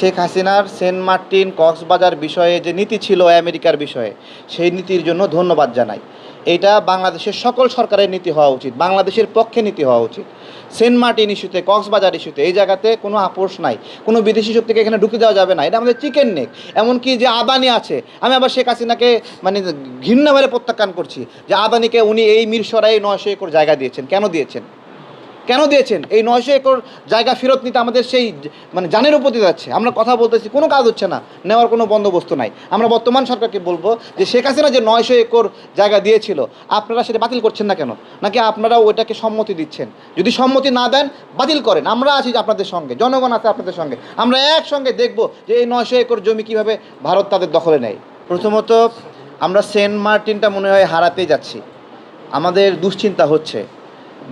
শেখ হাসিনার Saint Martin Cox's Bazar বিষয়ে যে নীতি ছিল আমেরিকার বিষয়ে, সেই নীতির জন্য ধন্যবাদ জানাই। এটা বাংলাদেশের সকল সরকারের নীতি হওয়া উচিত, বাংলাদেশের পক্ষে নীতি হওয়া উচিত। সেন্ট মার্টিন ইস্যুতে, কক্সবাজার ইস্যুতে এই জায়গাতে কোনো আপোষ নাই, কোনো বিদেশি শক্তিকে এখানে ঢুকে দেওয়া যাবে না, এটা আমাদের চিকেন নেক। এমনকি যে আদানি আছে, আমি আবার শেখ হাসিনাকে মানে ঘৃণাভাবে প্রত্যাখ্যান করছি যে আদানিকে উনি এই মিরসরাই নয়শো একর জায়গা দিয়েছেন, কেন দিয়েছেন? কেন দিয়েছেন? এই নয়শো একর জায়গা ফেরত নিতে আমাদের সেই মানে জানের উপর দিয়ে যাচ্ছে। আমরা কথা বলতেছি, কোনো কাজ হচ্ছে না। নেওয়ার কোনো বন্দোবস্ত নাই। আমরা বর্তমান সরকারকে বলব যে শেখ হাসিনা যে নয়শো একর জায়গা দিয়েছিল, আপনারা সেটা বাতিল করছেন না কেন? নাকি আপনারা ওইটাকে সম্মতি দিচ্ছেন? যদি সম্মতি না দেন, বাতিল করেন। আমরা আছি আপনাদের সঙ্গে, জনগণ আছে আপনাদের সঙ্গে। আমরা একসঙ্গে দেখব যে এই নয়শো একর জমি কীভাবে ভারত তাদের দখলে নেয়। প্রথমত, আমরা সেন্ট মার্টিনটা মনে হয় হারাতেই যাচ্ছি। আমাদের দুশ্চিন্তা হচ্ছে।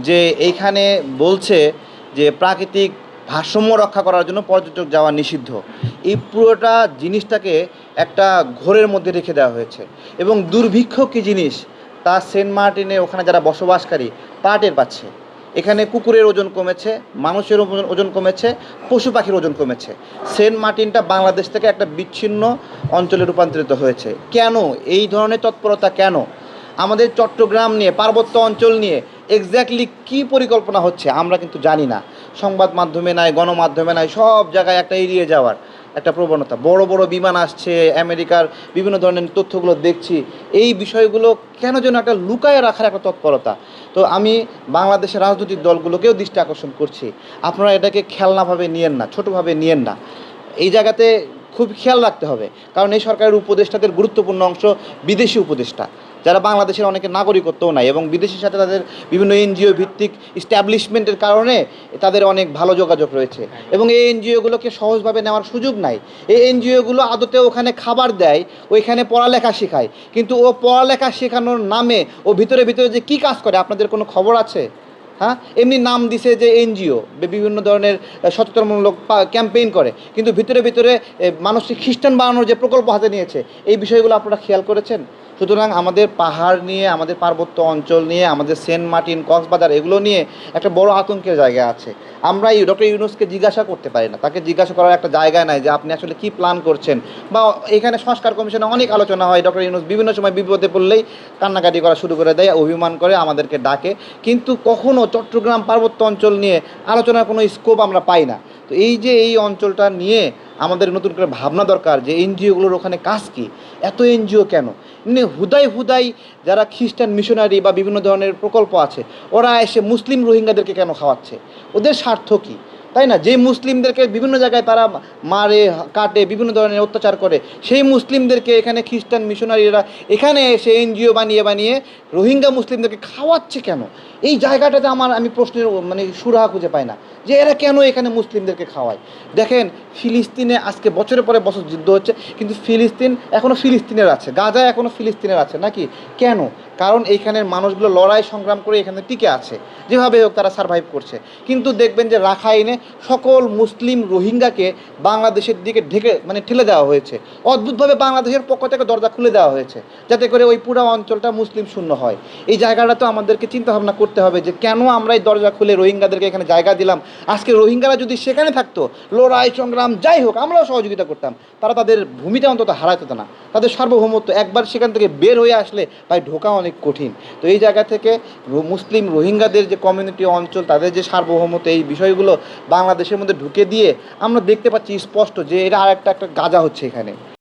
যে এইখানে বলছে যে প্রাকৃতিক ভারসাম্য রক্ষা করার জন্য পর্যটক যাওয়া নিষিদ্ধ। এই পুরোটা জিনিসটাকে একটা ঘোরের মধ্যে রেখে দেওয়া হয়েছে। এবং দুর্ভিক্ষ কী জিনিস? তা সেন্ট মার্টিনে ওখানে যারা বসবাসকারী, তা টের পাচ্ছে। এখানে কুকুরের ওজন কমেছে, মানুষের ওজন কমেছে, পশু পাখির ওজন কমেছে। সেন্ট মার্টিনটা বাংলাদেশ থেকে একটা বিচ্ছিন্ন অঞ্চলে রূপান্তরিত হয়েছে। কেন? এই ধরনের তৎপরতা কেন? আমাদের চট্টগ্রাম নিয়ে, পার্বত্য অঞ্চল নিয়ে এক্স্যাক্টলি কী পরিকল্পনা হচ্ছে আমরা কিন্তু জানি না। সংবাদ মাধ্যমে নাই, গণমাধ্যমে নাই, সব জায়গায় একটা এড়িয়ে যাওয়ার একটা প্রবণতা। বড় বড় বিমান আসছে, আমেরিকার বিভিন্ন ধরনের তথ্যগুলো দেখছি। এই বিষয়গুলো কেন যেন একটা লুকায় রাখার একটা তৎপরতা। তো আমি বাংলাদেশের রাজনৈতিক দলগুলোকেও দৃষ্টি আকর্ষণ করছি। আপনারা এটাকে খেলনাভাবে নিয়েন না, ছোটোভাবে নিয়েন না। এই জায়গাতে খুব খেয়াল রাখতে হবে। কারণ এই সরকারের উপদেষ্টাদের গুরুত্বপূর্ণ অংশ বিদেশি উপদেষ্টা। যারা বাংলাদেশের অনেকে নাগরিকত্বও নাই এবং বিদেশের সাথে তাদের বিভিন্ন এনজিও ভিত্তিক ইস্টাবলিশমেন্টের কারণে তাদের অনেক ভালো যোগাযোগ রয়েছে। এবং এই এনজিওগুলোকে সহজভাবে নেওয়ার সুযোগ নাই। এই এনজিওগুলো আদতে ওখানে খাবার দেয়, ওইখানে পড়ালেখা শেখায়। কিন্তু ও পড়ালেখা শেখানোর নামে ও ভিতরে ভিতরে যে কী কাজ করে, আপনাদের কোনো খবর আছে? হ্যাঁ? এমনি নাম দিছে যে এনজিও বিভিন্ন ধরনের সচেতনমূলক ক্যাম্পেইন করে। কিন্তু ভিতরে ভিতরে মানুষকে খ্রিস্টান বানানোর যে প্রকল্প হাতে নিয়েছে, এই বিষয়গুলো আপনারা খেয়াল করেছেন? সুতরাং আমাদের পাহাড় নিয়ে, আমাদের পার্বত্য অঞ্চল নিয়ে, আমাদের সেন্ট মার্টিন, কক্সবাজার, এগুলো নিয়ে একটা বড় আতঙ্কের জায়গা আছে। আমরা এই ডক্টর ইউনুসকে জিজ্ঞাসা করতে পারি না। তাকে জিজ্ঞাসা করার একটা জায়গা নাই যে আপনি আসলে কি প্ল্যান করছেন। বা এখানে সংস্কার কমিশনে অনেক আলোচনা হয়, ডক্টর ইউনুস বিভিন্ন সময় বিপদে পড়লেই কান্নাকাটি করা শুরু করে দেয়, অভিমান করে আমাদেরকে ডাকে। কিন্তু কখনো চট্টগ্রাম পার্বত্য অঞ্চল নিয়ে আলোচনার কোনো স্কোপ আমরা পাই না। তো এই যে এই অঞ্চলটা নিয়ে আমাদের নতুন করে ভাবনা দরকার যে এনজিওগুলোর ওখানে কাজ কি? এত এনজিও কেন? এমনি হুদাই হুদাই যারা খ্রিস্টান মিশনারি বা বিভিন্ন ধরনের প্রকল্প আছে, ওরা এসে মুসলিম রোহিঙ্গাদেরকে কেন খাওয়াচ্ছে? ওদের স্বার্থ কী? তাই না? যে মুসলিমদেরকে বিভিন্ন জায়গায় তারা মারে, কাটে, বিভিন্ন ধরনের অত্যাচার করে, সেই মুসলিমদেরকে এখানে খ্রিস্টান মিশনারিরা এখানে এসে এনজিও বানিয়ে বানিয়ে রোহিঙ্গা মুসলিমদেরকে খাওয়াচ্ছে কেন? এই জায়গাটাতে আমার, আমি প্রশ্নের মানে সুরাহা খুঁজে পাই না। যে এরা কেন এখানে মুসলিমদেরকে খাওয়ায়? দেখেন, ফিলিস্তিনে আজকে বছরের পরে বছর যুদ্ধ হচ্ছে, কিন্তু ফিলিস্তিন এখনও ফিলিস্তিনের আছে। গাজা এখনও ফিলিস্তিনের আছে, নাকি? কেন? কারণ এইখানের মানুষগুলো লড়াই সংগ্রাম করে এখানে টিকে আছে। যেভাবে হোক তারা সার্ভাইভ করছে। কিন্তু দেখবেন যে রাখাইনে সকল মুসলিম রোহিঙ্গাকে বাংলাদেশের দিকে ঢেকে মানে ঠেলে দেওয়া হয়েছে। অদ্ভুতভাবে বাংলাদেশের পক্ষ থেকে দরজা খুলে দেওয়া হয়েছে, যাতে করে ওই পুরো অঞ্চলটা মুসলিম শূন্য হয়। এই জায়গাটা তো আমাদেরকে চিন্তা ভাবনা করতে হবে যে কেন আমরা এই দরজা খুলে রোহিঙ্গাদেরকে এখানে জায়গা দিলাম। আজকে রোহিঙ্গারা যদি সেখানে থাকতো, লড়াই, সংগ্রাম, যাই হোক, আমরাও সহযোগিতা করতাম। তারা তাদের ভূমিটা অন্তত হারাইতো না। তাদের সার্বভৌমত্ব একবার সেখান থেকে বের হয়ে আসলে ভাই ঢোকা অনেক কঠিন। তো এই জায়গা থেকে মুসলিম রোহিঙ্গাদের যে কমিউনিটি অঞ্চল, তাদের যে সার্বভৌমত্ব, এই বিষয়গুলো বাংলাদেশের মধ্যে ঢুকে দিয়ে আমরা দেখতে পাচ্ছি স্পষ্ট যে এটা আর একটা একটা গাজা হচ্ছে এখানে।